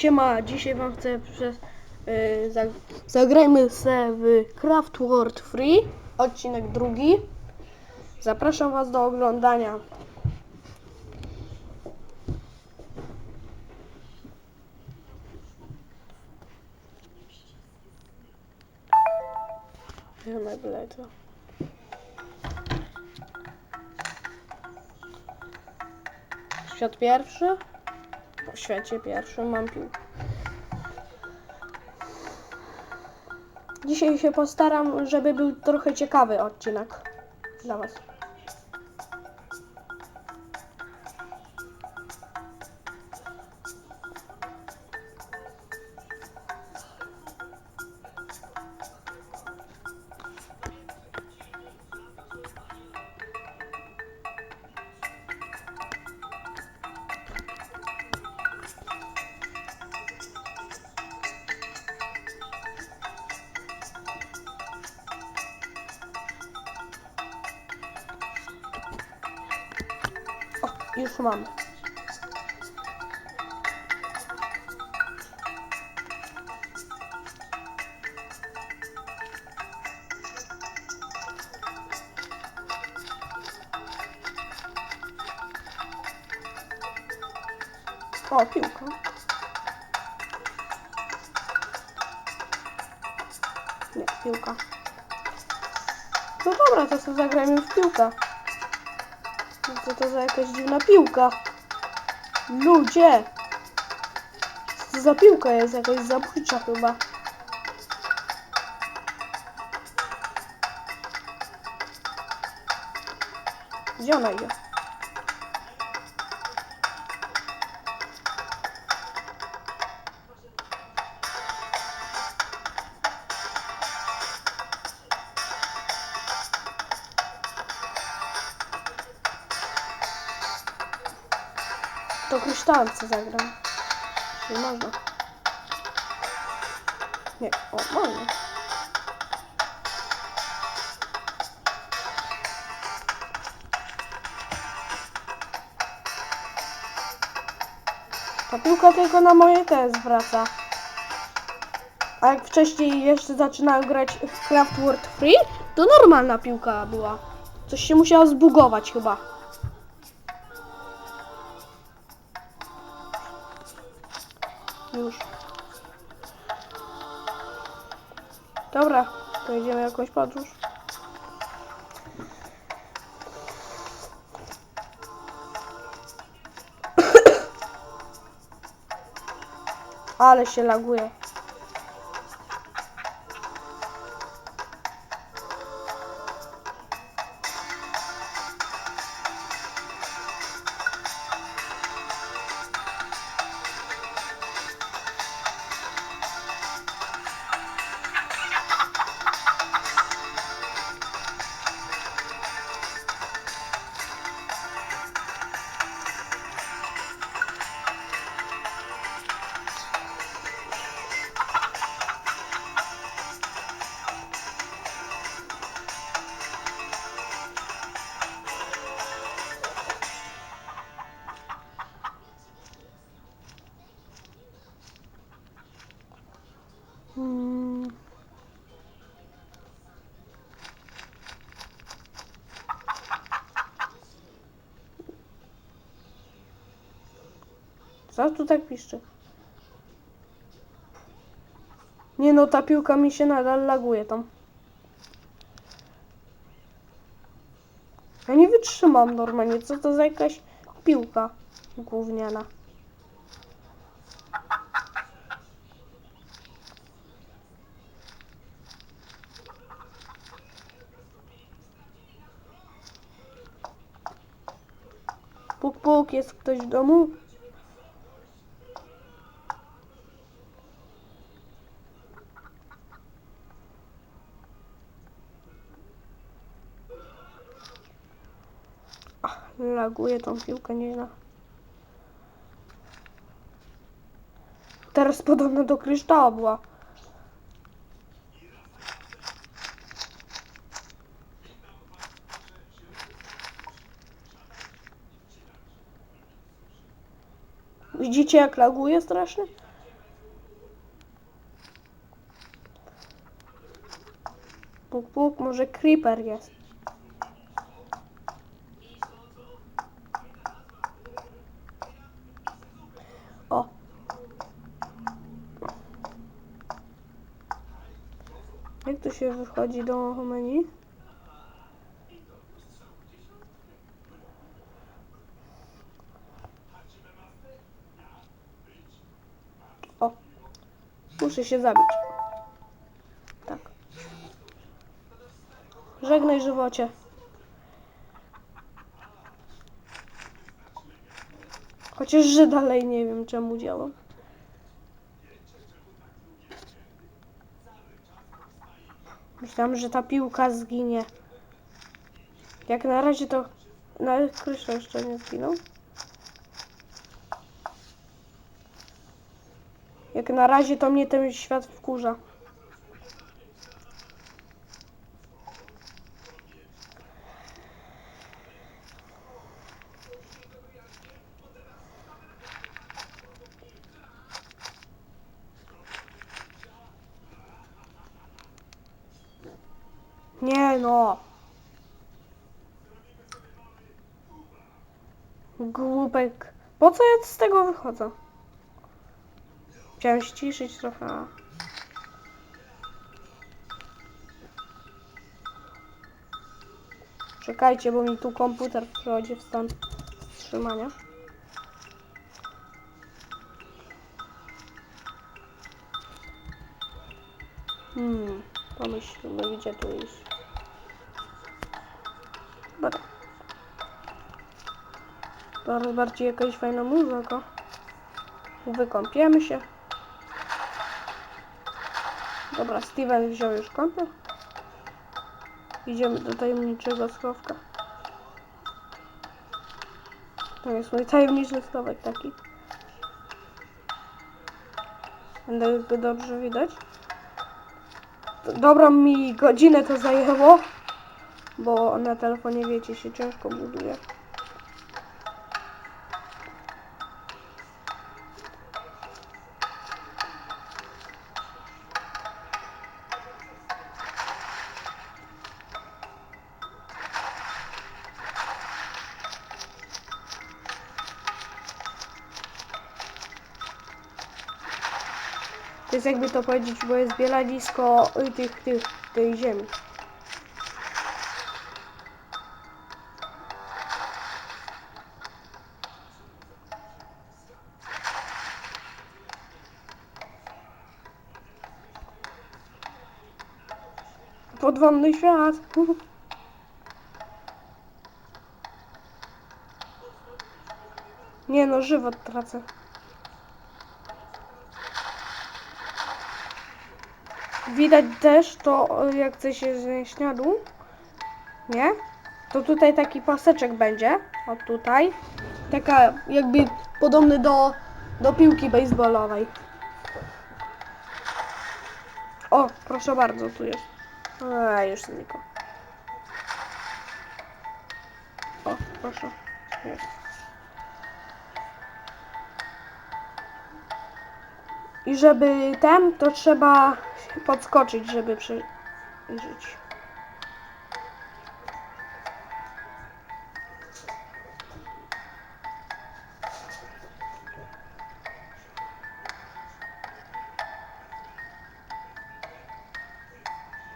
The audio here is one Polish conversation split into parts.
Siema, dzisiaj wam chcę przez... Yy, zag, zagrajmy se w Craft World Free, odcinek drugi. Zapraszam was do oglądania. Ja nagle to... Świat pierwszy. Świecie pierwszym mam piłkę. Dzisiaj się postaram, żeby był trochę ciekawy odcinek dla Was. Mam. O, piłka. Nie, piłka. No dobra, to sobie zagrajmy w piłkę. Co to za jakaś dziwna piłka? Ludzie! Co za piłka jest? Jakaś zabójcza chyba. Gdzie ona idzie? Kryształce zagram. Nie można. Nie, o, można. Ta piłka tylko na moje te zwraca. A jak wcześniej jeszcze zaczynałem grać w Craft World Free, to normalna piłka była. Coś się musiało zbugować chyba. Już. Dobra, to idziemy jakąś podróż. Ale się laguje. Co tu tak piszczy? Nie no, ta piłka mi się nadal laguje tam. Ja nie wytrzymam normalnie. Co to za jakaś piłka gówniana? Puk, puk, jest ktoś w domu? Laguje tą piłkę nieźle. Teraz podobno do kryształa była. Widzicie jak laguje strasznie? Puk, puk, może creeper jest. Jak tu się wychodzi do menu? O. Muszę się zabić. Tak. Żegnaj żywocie. Chociaż, że dalej nie wiem czemu działam. Myślałam, że ta piłka zginie. Jak na razie to... Nawet Kryształ jeszcze nie zginął. Jak na razie to mnie ten świat wkurza. Nie no. Głupek. Po co ja z tego wychodzę? Chciałem ściszyć trochę. a- Czekajcie, bo mi tu komputer wchodzi w stan wstrzymania. Hmm, pomyślmy, gdzie tu iść. Teraz bardziej jakaś fajna muzyka. Wykąpiemy się. Dobra, Steven wziął już kąpiel. Idziemy do tajemniczego schowka. To jest mój tajemniczy schowek taki. Będę go dobrze widać. Dobrą mi godzinę to zajęło, bo na telefonie wiecie się ciężko buduje. To jest jakby to powiedzieć, bo jest bielanisko y, tych, tych, tej ziemi. Podwodny świat. Nie no, żywot tracę. Widać też to, jak chce się dół, nie? To tutaj taki paseczek będzie, o tutaj. Taka jakby podobny do, do piłki baseballowej. O, proszę bardzo, tu jest. A, już znikło. O, proszę. Jest. I żeby ten, to trzeba podskoczyć, żeby przeżyć.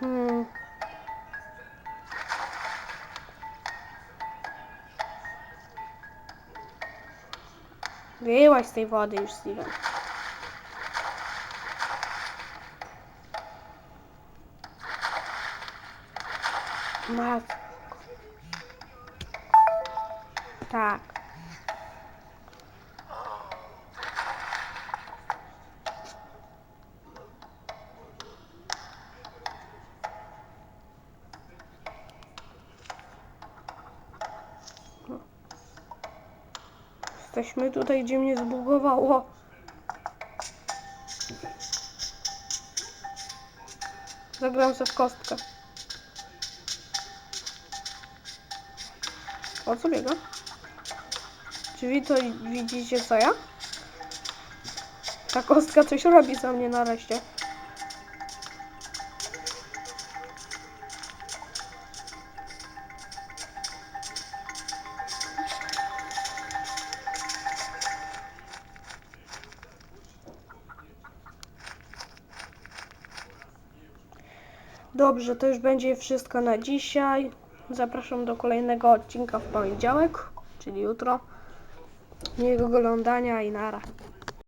Hmm. Wyłaź z tej wody już, Steven. Matko. Tak. Jesteśmy tutaj, gdzie mnie zbugowało. Zagram sobie w kostkę. O co biega? Czy to widzicie co ja? Ta kostka coś robi za mnie nareszcie. Dobrze, to już będzie wszystko na dzisiaj. Zapraszam do kolejnego odcinka w poniedziałek, czyli jutro. Miłego oglądania i nara.